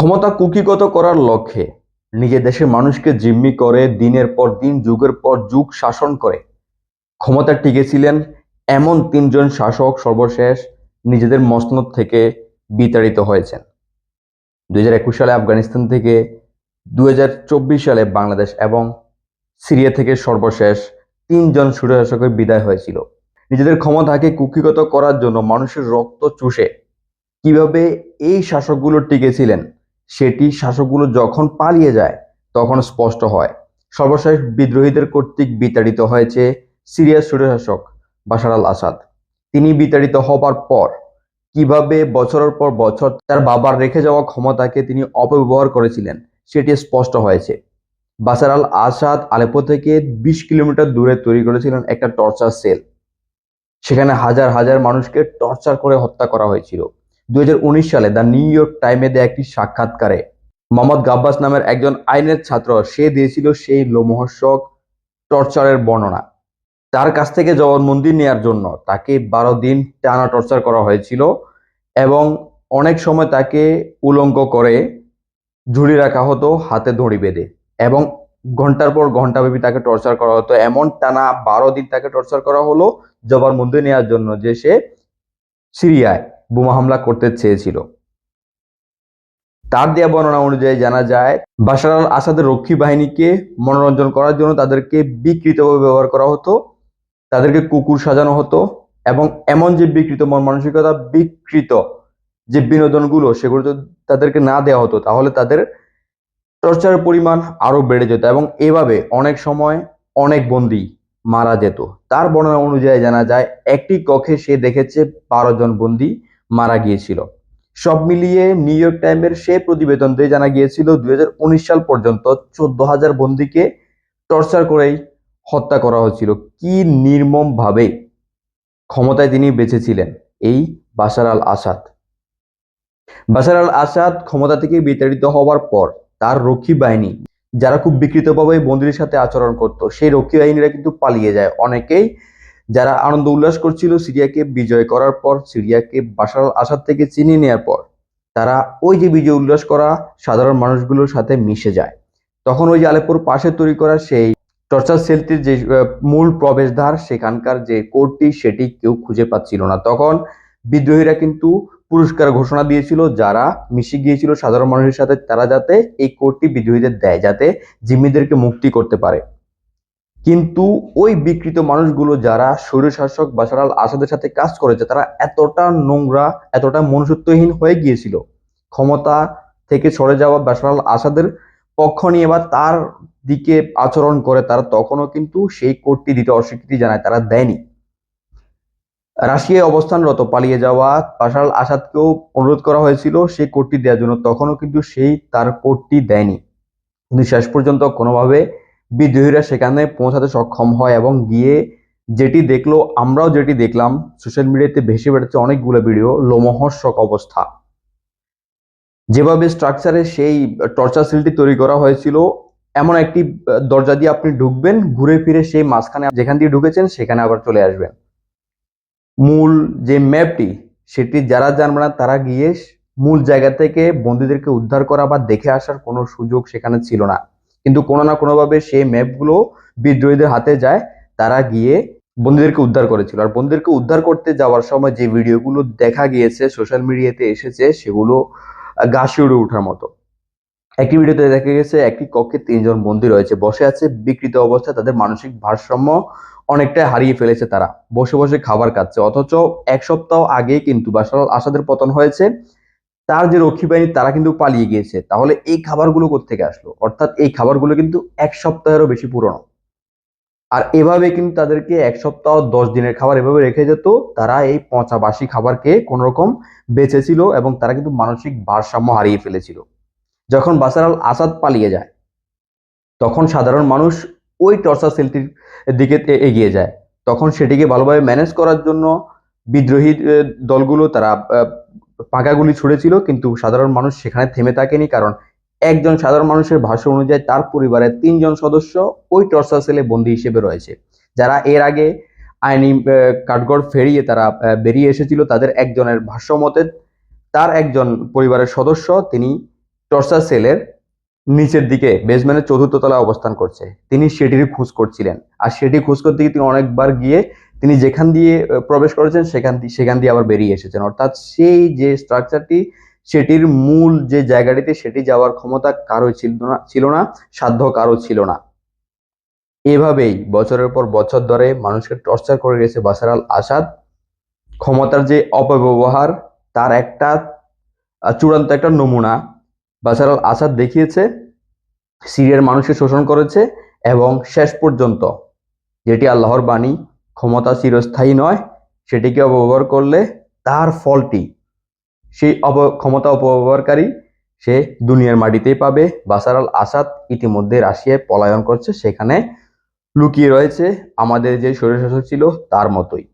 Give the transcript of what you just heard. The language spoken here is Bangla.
ক্ষমতা কুকিগত করার লক্ষ্যে নিজের দেশের মানুষকে জিম্মি করে দিনের পর দিন, যুগের পর যুগ শাসন করে। ক্ষমতা টিকেছিলেন এমন তিনজন শাসক সর্বশেষ নিজেদের মসনদ থেকে বিতাড়িত হয়েছেন। দুই হাজার একুশ সালে আফগানিস্তান থেকে, দুই হাজার চব্বিশ সালে বাংলাদেশ এবং সিরিয়া থেকে সর্বশেষ তিনজন স্বৈরশাসকের বিদায় হয়েছিল। নিজেদের ক্ষমতাকে কুক্ষিগত করার জন্য মানুষের রক্ত চুষে কীভাবে এই শাসকগুলো টিকেছিলেন সেটি শাসকগুলো যখন পালিয়ে যায়, তখন স্পষ্ট হয়। সর্বশেষ বিদ্রোহীদের কর্তৃক বিতাড়িত হয়েছে সিরিয়ার স্বৈরশাসক বাশার আল আসাদ। তিনি বিতাড়িত হবার পর, কীভাবে বছরের পর বছর তার বাবার রেখে যাওয়া ক্ষমতাকে তিনি অপব্যবহার করেছিলেন, সেটি স্পষ্ট হয়েছে। বাসার আল আসাদ আলেপো থেকে বিশ কিলোমিটার দূরে তৈরি করেছিলেন একটা টর্চার সেল। সেখানে হাজার হাজার মানুষকে টর্চার করে হত্যা করা হয়েছিল। দুই হাজার উনিশ সালে দ্য নিউ ইয়র্ক টাইমে দেয়া একটি সাক্ষাৎকারে মোহাম্মদ গাব্বাস নামের একজন আইনের ছাত্র সে দিয়েছিল সেই লোমহর্ষক টর্চারের বর্ণনা। তার কাছ থেকে জবানবন্দি নেয়ার জন্য তাকে বারো দিন টানা টর্চার করা হয়েছিল এবং অনেক সময় তাকে উলঙ্গ করে ঝুলি রাখা হতো, হাতে দড়ি বেঁধে এবং ঘণ্টার পর ঘন্টাব্যাপী তাকে টর্চার করা হতো। এমন টানা বারো দিন তাকে টর্চার করা হলো জবানবন্দি নেওয়ার জন্য যে সে সিরিয়ায় বোমা হামলা করতে চেয়েছিল। তার দেওয়া বর্ণনা অনুযায়ী জানা যায়, বাশার আল আসাদের রক্ষী বাহিনীকে মনোরঞ্জন করার জন্য তাদেরকে বিকৃতভাবে ব্যবহার করা হতো, তাদেরকে কুকুর সাজানো হতো এবং এমন যে বিকৃত মন মানসিকতা, বিকৃত যে বিনোদনগুলো, সেগুলো যদি তাদেরকে না দেওয়া হতো, তাহলে তাদের টর্চারের পরিমাণ আরও বেড়ে যেত এবং এভাবে অনেক সময় অনেক বন্দি মারা যেত। তার বর্ণনা অনুযায়ী জানা যায়, একটি কক্ষে সে দেখেছে বারো জন বন্দী মারা গিয়েছিল। সব মিলিয়ে নিউ ইয়র্ক টাইমের সে প্রতিবেদন দিয়ে জানা গিয়েছিল, দুই হাজার উনিশ সাল পর্যন্ত চোদ্দ হাজার বন্দীকে টর্চার করেই হত্যা করা হয়েছিল। কি নির্মম ভাবে ক্ষমতায় তিনি বেঁচেছিলেন, এই বাশার আল আসাদ। বাশার আল আসাদ ক্ষমতা থেকে বিতাড়িত হওয়ার পর তার রক্ষী বাহিনী, যারা খুব বিকৃতভাবে বন্দীর সাথে আচরণ করত, সেই রক্ষী বাহিনীরা কিন্তু পালিয়ে যায়। অনেকেই যারা আনন্দ উল্লাস করছিল সিরিয়াকে বিজয় করার পর, সিরিয়াকে আল আসাদ থেকে চিনিয়ে নেওয়ার পর, তারা ওই যে বিজয় উল্লাস করা সাধারণ মানুষগুলোর সাথে মিশে যায়। তখন ওই যে আলেপুর পাশে তৈরি করা সেই টর্চার সেলটির যে মূল প্রবেশদ্বার, সেখানকার যে কোর্টটি সেটি কেউ খুঁজে পাচ্ছিল না। তখন বিদ্রোহীরা কিন্তু পুরস্কার ঘোষণা দিয়েছিল, যারা মিশে গিয়েছিল সাধারণ মানুষের সাথে, তারা যাতে এই কোর্টটি বিদ্রোহীদের দেয়, যাতে জিম্মিদেরকে মুক্তি করতে পারে। কিন্তু ওই বিকৃত মানুষগুলো যারা স্বৈরশাসক বাশার আল আসাদের সাথে কাজ করেছে, তারা এতটা নোংরা, এতটা মনুষ্যত্বহীন হয়ে গিয়েছিল। ক্ষমতা থেকে সরে যাওয়া বাশার আল আসাদের পক্ষ নিয়ে বা তার দিকে আচরণ করে তারা তখনও কিন্তু সেই কোর্টটি দিতে অস্বীকৃতি জানায়, তারা দেয়নি। রাশিয়ায় অবস্থানরত পালিয়ে যাওয়া বাশার আসাদকেও অনুরোধ করা হয়েছিল সেই কোর্টটি দেওয়ার জন্য, তখনও কিন্তু সেই তার কোর্টটি দেয়নি। কিন্তু শেষ পর্যন্ত কোনোভাবে বিদ্রোহীরা সেখানে পৌঁছাতে সক্ষম হয় এবং গিয়ে যেটি দেখল, আমরাও যেটি দেখলাম সোশ্যাল মিডিয়াতে ভেসে বেড়াচ্ছে অনেকগুলো ভিডিও লোমহর্ষক অবস্থা। যেভাবে স্ট্রাকচারে সেই টর্চার সেলটি তৈরি করা হয়েছিল, এমন একটি দরজা দিয়ে আপনি ঢুকবেন, ঘুরে ফিরে সেই মাঝখানে যেখান দিয়ে ঢুকেছেন, সেখানে আবার চলে আসবেন। মূল যে ম্যাপটি সেটি যারা জানবে না, তারা গিয়ে মূল জায়গা থেকে বন্দীদেরকে উদ্ধার করা বা দেখে আসার কোনো সুযোগ সেখানে ছিল না। কিন্তু কোনো না কোনোভাবে সেই ম্যাপগুলো বিদ্রোহীদের হাতে যায় তারা গিয়ে বন্দীদেরকে উদ্ধার করেছিল। আর বন্দীদেরকে উদ্ধার করতে যাওয়ার সময় যে ভিডিওগুলো দেখা গিয়েছে সোশ্যাল মিডিয়াতে এসেছে সেগুলো আহ, গা শিউরে ওঠার মতো। একটি ভিডিওতে দেখা গেছে একটি কক্ষে তিনজন বন্দী রয়েছে। বসে আছে বিকৃত অবস্থায় তাদের মানসিক ভারসাম্য অনেকটাই হারিয়ে ফেলেছে তারা। বসে বসে খাবার খাচ্ছে অথচ এক সপ্তাহ আগেই কিন্তু আল আসাদের পতন হয়েছে। তার যে রক্ষী বাহিনী, তারা কিন্তু পালিয়ে গিয়েছে। তাহলে এই খাবারগুলো কোত্থেকে আসলো? অর্থাৎ এই খাবারগুলো কিন্তু এক সপ্তাহেরও বেশি পুরনো। আর এভাবে কিন্তু তাদেরকে এক সপ্তাহ, দশ দিনের খাবার এভাবে রেখে যেত, তারা এই পচা বাসি খাবারকে কোন রকম বেঁচেছিল এবং তারা কিন্তু মানসিক ভারসাম্য হারিয়ে ফেলেছিল। যখন বাসার আল আসাদ পালিয়ে যায়, তখন সাধারণ মানুষ ওই টর্চার সেলটির দিকে এগিয়ে যায়। তখন সেটিকে ভালোভাবে ম্যানেজ করার জন্য বিদ্রোহী দলগুলো তারা আহ, পাকা গুলি ছুড়েছিল কিন্তু সাধারণ মানুষ সেখানে থেমে থাকেনি কারণ একজন সাধারণ মানুষের ভাষ্য অনুযায়ী তার পরিবারের তিনজন সদস্য ওই টর্চার সেলে বন্দী হিসেবে রয়েছে। যারা এর আগে আইনি কাঠগড় ফেরিয়ে তারা বেরিয়ে এসেছিল তাদের একজনের ভাষ্য মতে তার একজন পরিবারের সদস্য তিনি টর্চার সেলের নিচের দিকে বেসমেন্টের চতুর্থ তলায় অবস্থান করছে। তিনি সেটির খোঁজ করছিলেন। আর সেটি খোঁজ করতে গিয়ে তিনি অনেকবার গিয়ে তিনি যেখান দিয়ে প্রবেশ করেছেন, সেখান দিয়ে সেখান দিয়ে আবার বেরিয়ে এসেছেন। অর্থাৎ সেই যে স্ট্রাকচারটি সেটির মূল যে জায়গাটিতে সেটি যাওয়ার ক্ষমতা কারও ছিল না ছিল না, সাধ্য কারও ছিল না। এভাবেই বছরের পর বছর ধরে মানুষকে টর্চার করে গেছে বাসার আল আসাদ। ক্ষমতার যে অপব্যবহার, তার একটা চূড়ান্ত একটা নমুনা বাসার আল আসাদ দেখিয়েছে, সিরিয়ার মানুষকে শোষণ করেছে এবং শেষ পর্যন্ত যেটি আল্লাহর বাণী ক্ষমতা চিরস্থায়ী নয়, সেটিকে অপব্যবহার করলে তার ফলটি, সেই অপ ক্ষমতা অপব্যবহারকারী, সে দুনিয়ার মাটিতেই পাবে। বাসার আল আসাদ ইতিমধ্যে রাশিয়ায় পলায়ন করছে, সেখানে লুকিয়ে রয়েছে। আমাদের যে শরীর শাসক ছিল, তার মতোই।